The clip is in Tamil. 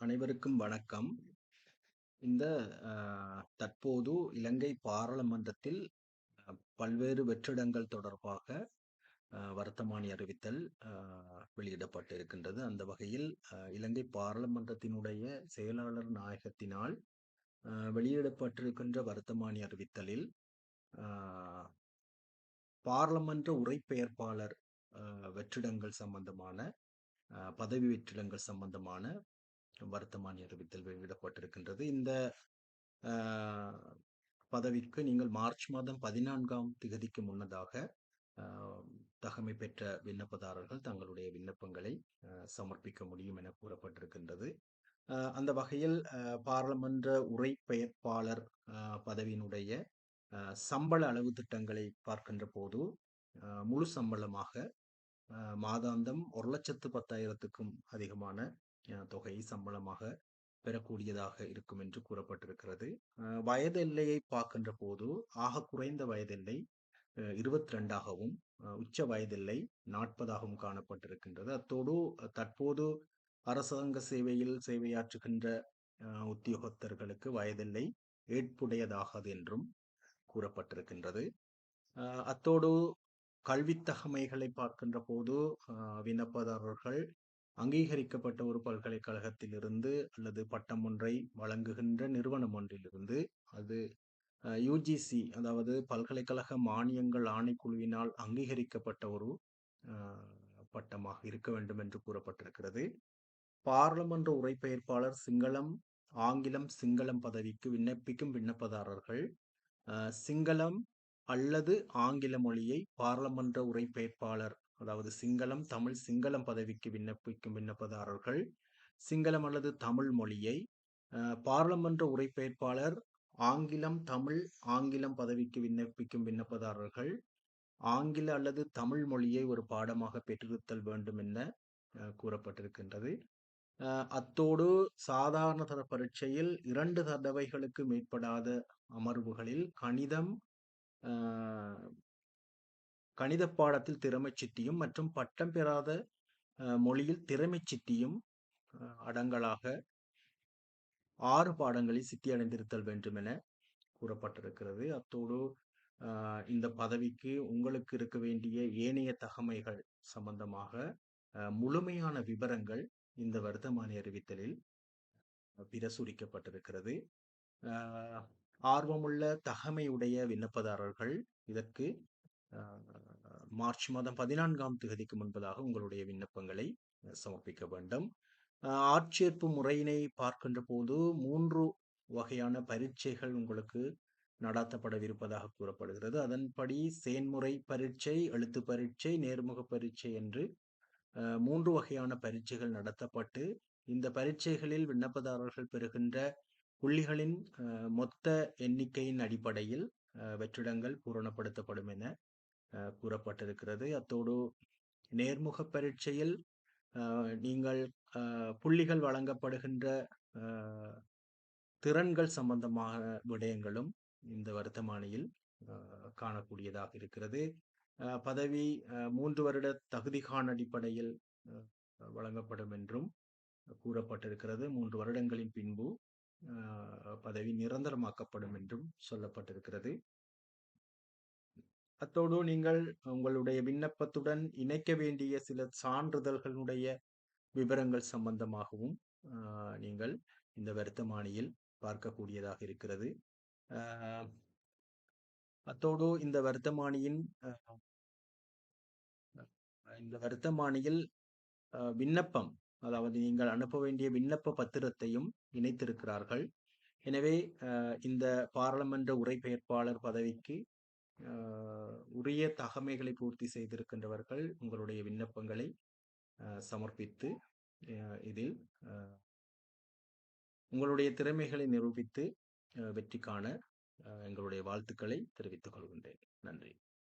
அனைவருக்கும் வணக்கம். இந்த தற்போது இலங்கை பாராளுமன்றத்தில் பல்வேறு வெற்றிடங்கள் தொடர்பாக அ வர்த்தமானி அறிவித்தல் அ வெளியிடப்பட்டிருக்கின்றது. அந்த வகையில் இலங்கை பாராளுமன்றத்தினுடைய செயலாளர் நாயகத்தினால் வெளியிடப்பட்டிருக்கின்ற வர்த்தமானி அறிவித்தலில் பாராளுமன்ற உரைபெயர்ப்பாளர் வெற்றிடங்கள் சம்பந்தமான பதவி வெற்றிடங்கள் சம்பந்தமான வர்த்தமானி அறிவித்தல் வெளியிடப்பட்டிருக்கின்றது. இந்த பதவிக்கு நீங்கள் மார்ச் மாதம் 14ஆம் திகதிக்கு முன்னதாக தகமை பெற்ற விண்ணப்பதாரர்கள் தங்களுடைய விண்ணப்பங்களை சமர்ப்பிக்க முடியும் என கூறப்பட்டிருக்கின்றது. அந்த வகையில் பாராளுமன்ற உரை பெயர்ப்பாளர் பதவியினுடைய சம்பள அளவு திட்டங்களை பார்க்கின்ற போது, முழு சம்பளமாக மாதாந்தம் ஒரு லட்சத்து பத்தாயிரத்துக்கும் அதிகமான தொகை சம்பளமாக பெறக்கூடியதாக இருக்கும் என்று கூறப்பட்டிருக்கிறது. வயது எல்லையை பார்க்கின்ற போது, ஆக குறைந்த வயதெல்லை இருபத்தி ரெண்டாகவும் உச்ச வயதில்லை நாற்பதாகவும் காணப்பட்டிருக்கின்றது. அத்தோடு தற்போது அரசாங்க சேவையில் சேவையாற்றுகின்ற உத்தியோகத்தர்களுக்கு வயதில்லை ஏற்புடையதாகாது என்றும் கூறப்பட்டிருக்கின்றது. அத்தோடு கல்வித்தகமைகளை பார்க்கின்ற போது, விண்ணப்பதாரர்கள் அங்கீகரிக்கப்பட்ட ஒரு பல்கலைக்கழகத்திலிருந்து அல்லது பட்டம் ஒன்றை வழங்குகின்ற நிறுவனம் ஒன்றிலிருந்து, அது யூஜிசி அதாவது பல்கலைக்கழக மானியங்கள் ஆணைக்குழுவினால் அங்கீகரிக்கப்பட்ட ஒரு பட்டமாக இருக்க வேண்டும் என்று கூறப்பட்டிருக்கிறது. பாராளுமன்ற உரைபெயர்ப்பாளர் சிங்களம், ஆங்கிலம், சிங்களம் பதவிக்கு விண்ணப்பிக்கும் விண்ணப்பதாரர்கள், சிங்களம் அல்லது ஆங்கில மொழியை பாராளுமன்ற உரைபெயர்ப்பாளர் அதாவது சிங்களம், தமிழ், சிங்களம் பதவிக்கு விண்ணப்பிக்கும் விண்ணப்பதாரர்கள், சிங்களம் அல்லது தமிழ் மொழியை, பாராளுமன்ற உரைபெயர்ப்பாளர் ஆங்கிலம், தமிழ், ஆங்கிலம் பதவிக்கு விண்ணப்பிக்கும் விண்ணப்பதாரர்கள், ஆங்கில அல்லது தமிழ் மொழியை ஒரு பாடமாக பெற்றிருத்தல் வேண்டும் என கூறப்பட்டிருக்கின்றது. அத்தோடு சாதாரண தர பரீட்சையில் இரண்டு தடவைகளுக்கு மேற்படாத அமர்வுகளில் கணிதம், கணித பாடத்தில் திறமை சித்தியும் மற்றும் பட்டம் பெறாத மொழியில் திறமை சித்தியும் அடங்கலாக ஆறு பாடங்களில் சித்தி அடைந்திருத்தல் வேண்டும் என கூறப்பட்டிருக்கிறது. அத்தோடு இந்த பதவிக்கு உங்களுக்கு இருக்க வேண்டிய ஏனைய தகமைகள் சம்பந்தமாக முழுமையான விபரங்கள் இந்த வர்த்தமானி அறிவித்தலில் பிரசுரிக்கப்பட்டிருக்கிறது. ஆர்வமுள்ள தகமையுடைய விண்ணப்பதாரர்கள் இதற்கு மார்ச் மாதம் பதினான்காம் தேதிக்கு முன்பதாக உங்களுடைய விண்ணப்பங்களை சமர்ப்பிக்க வேண்டும். ஆட்சேர்ப்பு முறையினை பார்க்கின்ற போது மூன்று வகையான பரீட்சைகள் உங்களுக்கு நடாத்தப்படவிருப்பதாக கூறப்படுகிறது. அதன்படி செயன்முறை பரீட்சை, எழுத்து பரீட்சை, நேர்முக பரீட்சை என்று மூன்று வகையான பரீட்சைகள் நடத்தப்பட்டு, இந்த பரீட்சைகளில் விண்ணப்பதாரர்கள் பெறுகின்ற புள்ளிகளின் மொத்த எண்ணிக்கையின் அடிப்படையில் வெற்றிடங்கள் பூரணப்படுத்தப்படும் என கூறப்பட்டிருக்கிறது. அத்தோடு நேர்முக பரீட்சையில் நீங்கள் புள்ளிகள் வழங்கப்படுகின்ற திறன்கள் சம்பந்தமான விடயங்களும் இந்த வருத்தமானியில் காணக்கூடியதாக இருக்கிறது. பதவி மூன்று வருட தகுதிகான அடிப்படையில் வழங்கப்படும் என்றும் கூறப்பட்டிருக்கிறது. மூன்று வருடங்களின் பின்பு பதவி நிரந்தரமாக்கப்படும் என்றும் சொல்லப்பட்டிருக்கிறது. அத்தோடு நீங்கள் உங்களுடைய விண்ணப்பத்துடன் இணைக்க வேண்டிய சில சான்றிதழ்களுடைய விவரங்கள் சம்பந்தமாகவும் நீங்கள் இந்த வர்த்தமானியில் பார்க்கக்கூடியதாக இருக்கிறது. அத்தோடு இந்த வர்த்தமானியின் இந்த வர்த்தமானியில் விண்ணப்பம் அதாவது நீங்கள் அனுப்ப வேண்டிய விண்ணப்ப பத்திரத்தையும் இணைத்திருக்கிறார்கள். எனவே இந்த பாராளுமன்ற உரைபெயர்ப்பாளர் பதவிக்கு உரிய தகமைகளை பூர்த்தி செய்திருக்கின்றவர்கள் உங்களுடைய விண்ணப்பங்களை சமர்ப்பித்து இதில் உங்களுடைய திறமைகளை நிரூபித்து வெற்றி காண எங்களுடைய வாழ்த்துக்களை தெரிவித்துக் கொள்கின்றேன். நன்றி.